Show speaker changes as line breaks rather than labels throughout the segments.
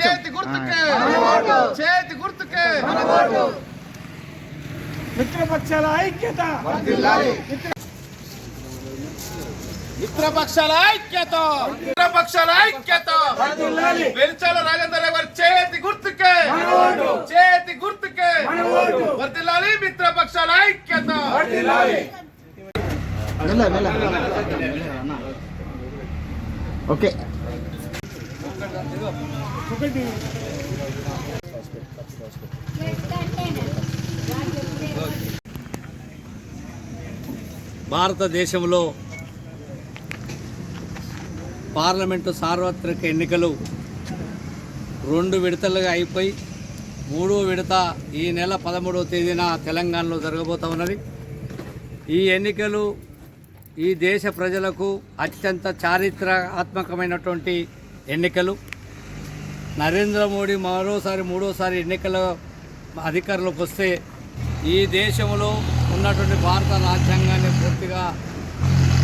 చేతి గుర్తుకే. చేతి గుర్తుకే.
మిత్రపక్షాల ఐక్యత.
మిత్రపక్షాల ఐక్యత. మిత్రపక్షాల ఐక్యత. వెలిచాల రాజేందర్ గారి? చేతి గుర్తుకే. చేతి గుర్తుకే. వర్దిల్లాలి మిత్రపక్షాల ఐక్యత.
ఓకే.
ఒకటి
భారతదేశంలో పార్లమెంటు సార్వత్రిక ఎన్నికలు రెండు విడతలుగా అయిపోయి మూడో విడత ఈ నెల పదమూడవ తేదీన తెలంగాణలో జరగబోతా ఉన్నది. ఈ ఎన్నికలు ఈ దేశ ప్రజలకు అత్యంత చారిత్రాత్మకమైనటువంటి ఎన్నికలు. నరేంద్ర మోడీ మరోసారి మూడోసారి ఎన్నికల అధికారంలోకి వస్తే ఈ దేశంలో ఉన్నటువంటి భారత రాజ్యాంగాన్ని పూర్తిగా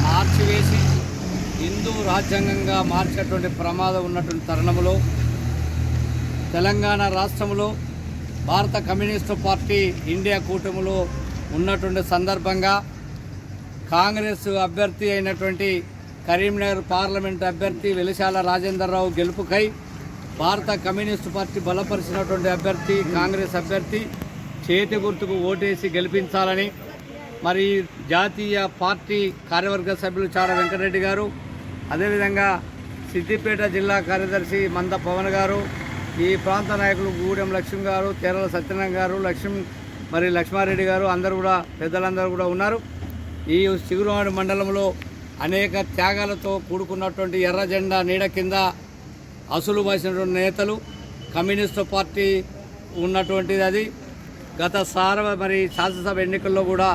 మార్చివేసి హిందూ రాజ్యాంగంగా మార్చేటువంటి ప్రమాదం ఉన్నటువంటి తరుణంలో తెలంగాణ రాష్ట్రంలో భారత కమ్యూనిస్టు పార్టీ ఇండియా కూటమిలో ఉన్నటువంటి సందర్భంగా కాంగ్రెస్ అభ్యర్థి అయినటువంటి కరీంనగర్ పార్లమెంట్ అభ్యర్థి వెలిశాల రాజేందర్రావు గెలుపుకై భారత కమ్యూనిస్టు పార్టీ బలపరిచినటువంటి అభ్యర్థి కాంగ్రెస్ అభ్యర్థి చేతి గుర్తుకు ఓటేసి గెలిపించాలని మరి జాతీయ పార్టీ కార్యవర్గ సభ్యులు చాడ వెంకటరెడ్డి గారు అదేవిధంగా సిద్దిపేట జిల్లా కార్యదర్శి మంద పవన్ గారు ఈ ప్రాంత నాయకులు గూడెం లక్ష్మి గారు కేరళ సత్యనారాయణ గారు లక్ష్మి మరి లక్ష్మారెడ్డి గారు అందరూ కూడా పెద్దలందరూ కూడా ఉన్నారు. ఈ చిగురువాడ మండలంలో అనేక త్యాగాలతో కూడుకున్నటువంటి ఎర్ర జెండా నీడ కింద అసలు వహించినటువంటి నేతలు కమ్యూనిస్టు పార్టీ ఉన్నటువంటిది అది. గత సార్వ మరి శాసనసభ ఎన్నికల్లో కూడా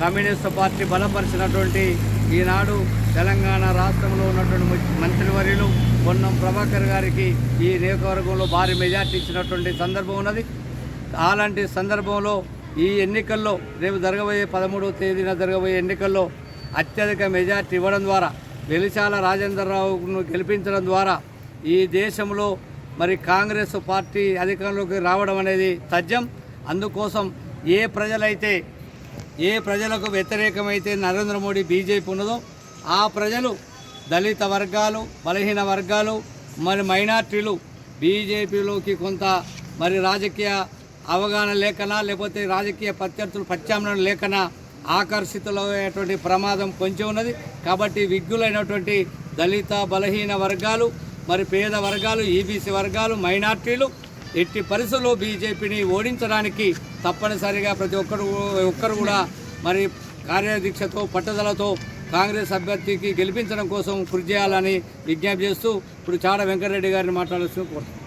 కమ్యూనిస్టు పార్టీ బలపరిచినటువంటి ఈనాడు తెలంగాణ రాష్ట్రంలో ఉన్నటువంటి మంత్రివర్యులు పొన్నం ప్రభాకర్ గారికి ఈ నియోజకవర్గంలో భారీ మెజార్టీ ఇచ్చినటువంటి సందర్భం ఉన్నది. అలాంటి సందర్భంలో ఈ ఎన్నికల్లో రేపు జరగబోయే పదమూడవ తేదీన జరగబోయే ఎన్నికల్లో అత్యధిక మెజార్టీ ఇవ్వడం ద్వారా వెలిశాల రాజేంద్రరావును గెలిపించడం ద్వారా ఈ దేశంలో మరి కాంగ్రెస్ పార్టీ అధికారంలోకి రావడం అనేది తథ్యం అందుకోసం ఏ ప్రజలైతే ఏ ప్రజలకు వ్యతిరేకమైతే నరేంద్ర మోడీ బీజేపీ ఉన్నదో ఆ ప్రజలు దళిత వర్గాలు బలహీన వర్గాలు మరి మైనార్టీలు బీజేపీలోకి కొంత మరి రాజకీయ అవగాహన లేకనా లేకపోతే రాజకీయ ప్రత్యర్థులు ప్రత్యామ్నాయం లేకనా ఆకర్షితులయ్యేటువంటి ప్రమాదం కొంచెం ఉన్నది. కాబట్టి విజ్ఞులైనటువంటి దళిత బలహీన వర్గాలు మరి పేద వర్గాలు ఈబీసీ వర్గాలు మైనార్టీలు ఎట్టి పరిస్థితుల్లో బీజేపీని ఓడించడానికి తప్పనిసరిగా ప్రతి ఒక్కరు ఒక్కరు కూడా మరి కార్యదీక్షతో పట్టుదలతో కాంగ్రెస్ అభ్యర్థికి గెలిపించడం కోసం కృషి చేయాలని విజ్ఞప్తి చేస్తూ ఇప్పుడు చాడ వెంకటరెడ్డి గారిని మాట్లాడాల్సిన కోరుతున్నాను